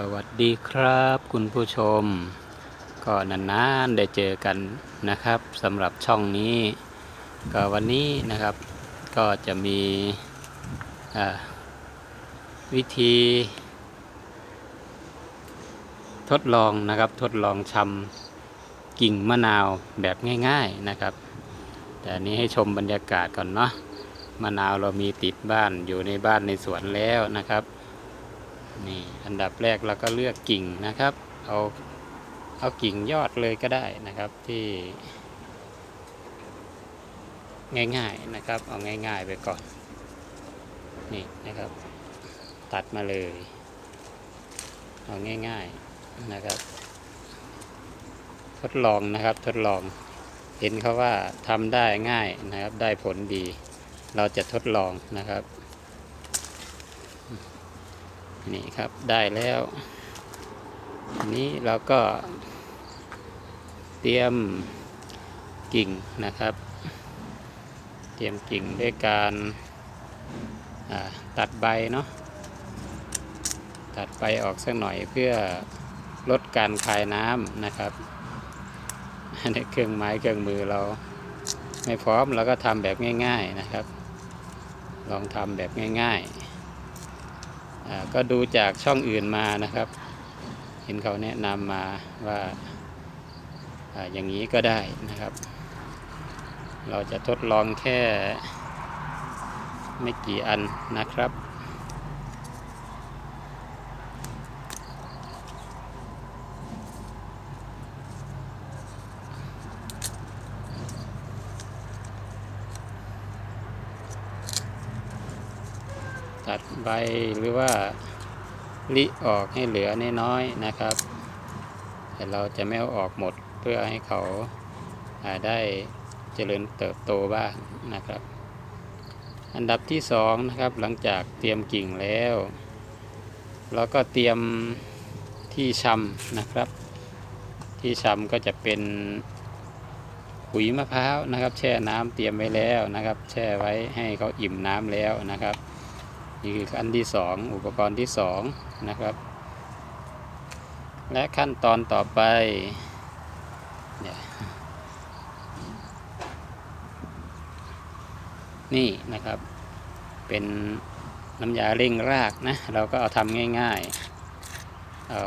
สวัสดีครับคุณผู้ชม ก็นานๆได้เจอกันนะครับสำหรับช่องนี้ ก็วันนี้นะครับก็จะมีวิธี ทดลองนะครับทดลองชำกิ่งมะนาวแบบง่ายๆนะครับ แต่อันนี้ให้ชมบรรยากาศก่อนเนาะมะนาวเรามีติดบ้านอยู่ในบ้านในสวนแล้วนะครับ อันดับแรกเราก็เลือกกิ่งนะครับ เอาเอากิ่งยอดเลยก็ได้นะครับที่ ง่ายๆนะครับ เอาง่าย ๆ ไปก่อน นี่นะครับ ตัดมาเลย เอาง่าย ๆนะครับ ทดลองนะครับทดลอง เห็นเขาว่าทำได้ง่ายนะครับ ได้ผลดี เราจะทดลองนะครับ นี่ครับได้แล้วนี้เราก็เตรียมกิ่งนะครับ เตรียมกิ่งด้วยการตัดใบเนาะตัดใบออกสักหน่อยเพื่อลดการคายน้ำนะครับอันนี้เครื่องไม้เครื่องมือเราไม่พร้อมเราก็ทำแบบง่าย ๆนะครับ ลองทำแบบง่าย ๆ ก็ดูจากช่องอื่นมานะครับ เห็นเขาแนะนำมาว่าอาอย่างนี้ก็ได้นะครับ เราจะทดลองแค่ไม่กี่อันนะครับ ดใบหรือว่าลิออกให้เหลือน้อยๆนะครับ แต่เราจะไม่เอาออกหมดเพื่อให้เขาอ่าได้เจริญเติบโตบ้างนะครับ อันดับที่สองนะครับหลังจากเตรียมกิ่งแล้วเราก็เตรียมที่ชำนะครับ ที่ชำก็จะเป็นขุยมะพร้าวนะครับ แช่น้ำเตรียมไว้แล้วนะครับ แช่ไว้ให้เขาอิ่มน้ำแล้วนะครับ นี่คือขั้นที่สองอุปกรณ์ที่สองนะครับ และขั้นตอนต่อไปเนี่ยนี่นะครับเป็นน้ำยาเร่งรากนะ เราก็เอาทำง่ายๆเอา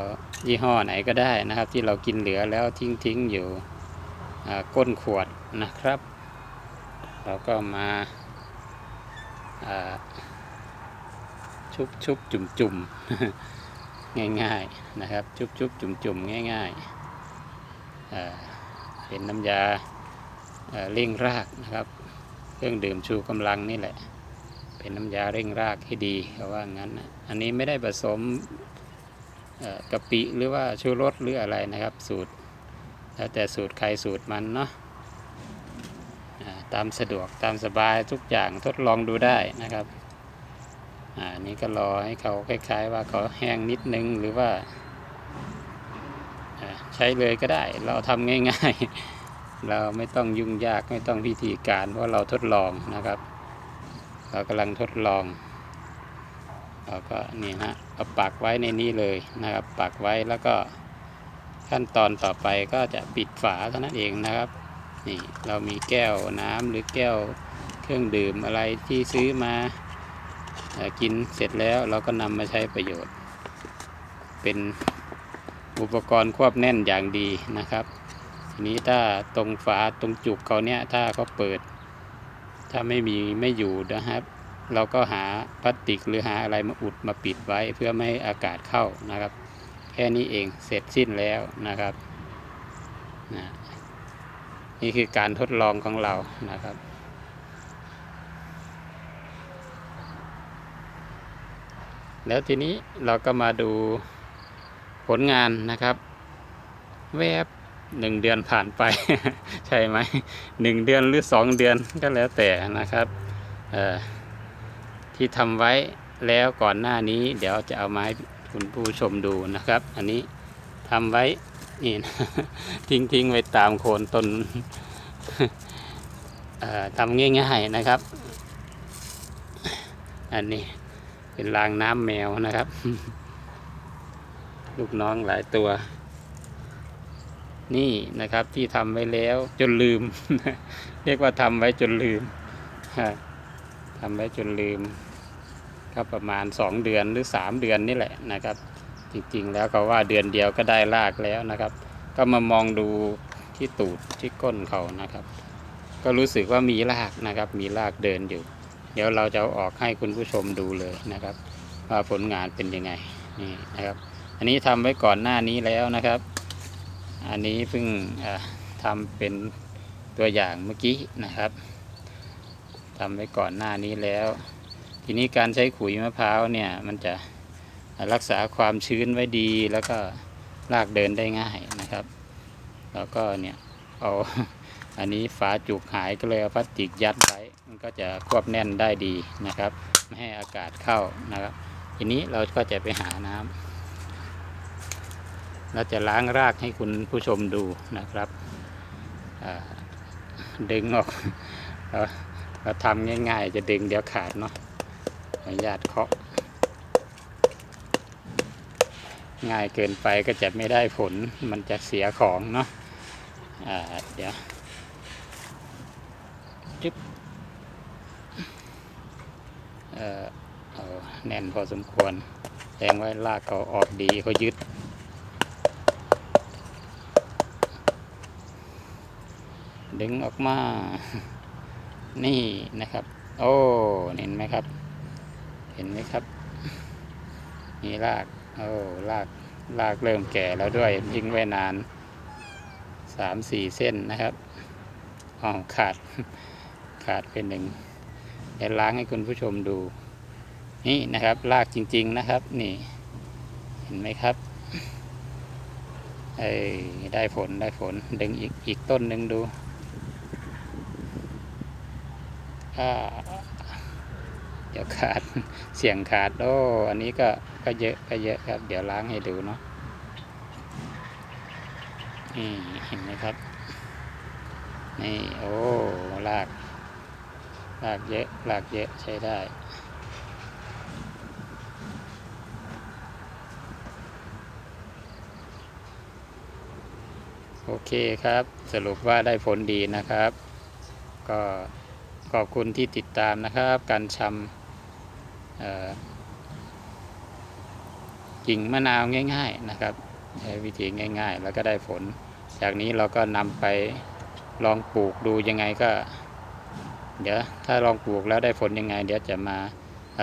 ยี่ห้อไหนก็ได้นะครับ ที่เรากินเหลือแล้วทิ้งทิ้งๆอยู่ก้นขวดนะครับ เราก็มาา ชุบชุบจุ่มจุ่มง่ายๆนะครับ ชุบชุบจุ่มจุ่มง่ายๆเป็นน้ำยาเเร่งรากนะครับ เครื่องดื่มชูกำลังนี่แหละ เป็นน้ำยาเร่งรากให้ดีเขาว่างั้น อันนี้ไม่ได้ผสมกะปิหรือว่าชูรสหรืออะไรนะครับ สูตร แล้วแต่สูตรใครสูตรมันเนาะตามสะดวกตามสบายทุกอย่างทดลองดูได้นะครับ อ่านี่ก็รอให้เขาคล้าย ๆ ว่าเขาแห้งนิดนึงหรือว่าใช้เลยก็ได้ เราทำง่ายๆ เราไม่ต้องยุ่งยากไม่ต้องพิธีการ เพราะเราทดลองนะครับ เรากำลังทดลองเราก็นี่ฮะเอาปักไว้ในนี้เลยนะครับ ปักไว้แล้วก็ขั้นตอนต่อไปก็จะปิดฝาเท่านั้นเองนะครับนี่เรามีแก้วน้ำหรือแก้วเครื่องดื่มอะไรที่ซื้อมา กินเสร็จแล้วเราก็นำมาใช้ประโยชน์ เป็นอุปกรณ์ควบแน่นอย่างดีนะครับ ทีนี้ถ้าตรงฝาตรงจุกเขาเนี้ยถ้าเขาเปิด ถ้าไม่มีไม่อยู่นะครับ เราก็หาพลาสติกหรือหาอะไรมาอุดมาปิดไว้เพื่อไม่ให้อากาศเข้านะครับ แค่นี้เองเสร็จสิ้นแล้วนะครับนะนี่คือการทดลองของเรานะครับ แล้วทีนี้เราก็มาดูผลงานนะครับ แวบหนึ่งเดือนผ่านไป ใช่ไหมหนึ่งเดือนหรือสองเดือนก็แล้วแต่นะครับที่ทำไว้แล้วก่อนหน้านี้เดี๋ยวจะเอามาให้คุณผู้ชมดูนะครับ อันนี้ทำไว้นี่นะทิ้งทิ้งไว้ตามโคนต้นทำง่ายๆนะครับ อันนี้ เป็นรางน้ำแมวนะครับ ลูกน้องหลายตัว นี่นะครับที่ทำไว้แล้วจนลืม เรียกว่าทำไว้จนลืมทำไว้จนลืมก็ประมาณสองเดือนหรือสามเดือนนี่แหละนะครับ จริงๆแล้วเขาว่าเดือนเดียวก็ได้ลากแล้วนะครับ ก็มามองดูที่ตูดที่ก้นเขานะครับ ก็รู้สึกว่ามีรากนะครับ มีรากเดินอยู่ เดี๋ยวเราจะออกให้คุณผู้ชมดูเลยนะครับ ว่าผลงานเป็นยังไงนี่นะครับ อันนี้ทำไว้ก่อนหน้านี้แล้วนะครับ อันนี้เพิ่งอ่าทำเป็นตัวอย่างเมื่อกี้นะครับทำไว้ก่อนหน้านี้แล้ว ทีนี้การใช้ขุยมะพร้าวเนี่ยมันจะรักษาความชื้นไว้ดีแล้วก็รากเดินได้ง่ายนะครับ แล้วก็เนี่ยเอา อันนี้ฝาจุกหายก็เลยเอาพลาสติกยัดไว้ มันก็จะควบแน่นได้ดีนะครับ ไม่ให้อากาศเข้านะครับ ทีนี้เราก็จะไปหาน้ำเราจะล้างรากให้คุณผู้ชมดูนะครับ ดึงออก เราเราทำง่ายๆ จะดึงเดี๋ยวขาดเนาะขออนุญาตเคาะ ง่ายเกินไปก็จะไม่ได้ผล มันจะเสียของเนาะเดี๋ยว จึ๊บเออเอาแน่นพอสมควรแสดงว่าลากเขาออกดีเขายึดดึงออกมา นี่นะครับ โอ้เห็นไหมครับ เห็นไหมครับ มีรากโอ้รากรากเริ่มแก่แล้วด้วยทิ้งไว้นานสามสี่เส้นนะครับอ๋อขาด ขาดไปหนึ่งเดี๋ยวล้างให้คุณผู้ชมดู นี่นะครับรากจริง ๆนะครับ นี่ เห็นไหมครับเอ้ได้ผลได้ผลดึงอีกอีกต้นหนึ่งดูอาเดี๋ยวขาดเสียงขาดโอ้อันนี้ก็ก็เยอะก็เยอะครับ เดี๋ยวล้างให้ดูเนาะนี่เห็นไหมครับ นี่ โอ้ลาก หลากเยอะหลากเยอะใช้ได้โอเคครับ สรุปว่าได้ผลดีนะครับ ก็ขอบคุณที่ติดตามนะครับ การชำเอ่อกิ่งมะนาวง่าย ๆนะครับ ใช้วิธีง่าย ๆ แล้วก็ได้ผล จากนี้เราก็นำไปลองปลูกดูยังไงก็ เดี๋ยวถ้าลองปลูกแล้วได้ผลยังไง เดี๋ยวจะมา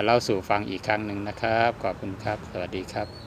เล่าสู่ฟังอีกครั้งหนึ่งนะครับ ขอบคุณครับ สวัสดีครับ